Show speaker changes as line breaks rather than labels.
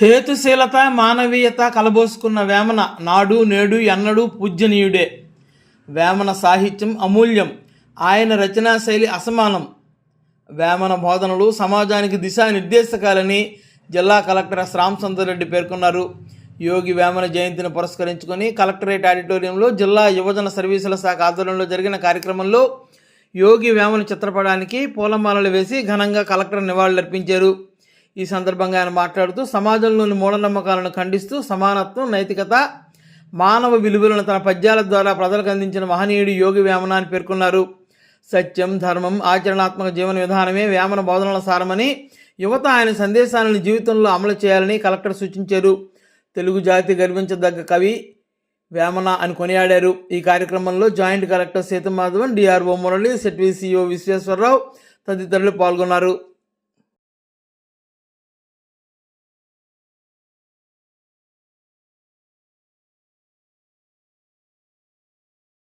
హేతుశీలత మానవీయత కలబోసుకున్న వేమన నాడు నేడు ఎన్నడూ పూజ్యనీయుడే. వేమన సాహిత్యం అమూల్యం. ఆయన రచనా శైలి అసమానం. వేమన బోధనలు సమాజానికి దిశానిర్దేశకాలని జిల్లా కలెక్టర్ ఎస్. రెడ్డి పేర్కొన్నారు. యోగి వేమన జయంతిని పురస్కరించుకొని కలెక్టరేట్ ఆడిటోరియంలో జిల్లా యువజన సర్వీసుల శాఖ ఆధ్వర్యంలో జరిగిన కార్యక్రమంలో యోగి వేమన చిత్రపటానికి పూలమాలలు వేసి ఘనంగా కలెక్టర్ నివాళులర్పించారు. ఈ సందర్భంగా ఆయన మాట్లాడుతూ సమాజంలోని మూఢనమ్మకాలను ఖండిస్తూ సమానత్వం నైతికత మానవ విలువలను తన పద్యాల ద్వారా ప్రజలకు అందించిన మహనీయుడు యోగి వేమన అని పేర్కొన్నారు. సత్యం ధర్మం ఆచరణాత్మక జీవన విధానమే వేమన బోధనల సారమని యువత ఆయన సందేశాలను జీవితంలో అమలు చేయాలని కలెక్టర్ సూచించారు. తెలుగు జాతి గర్వించదగ్గ కవి వేమన అని కొనియాడారు. ఈ కార్యక్రమంలో joint collector Seethamadhavan DRO Murali సెట్వీసీఓ Visweswara Rao తదితరులు పాల్గొన్నారు.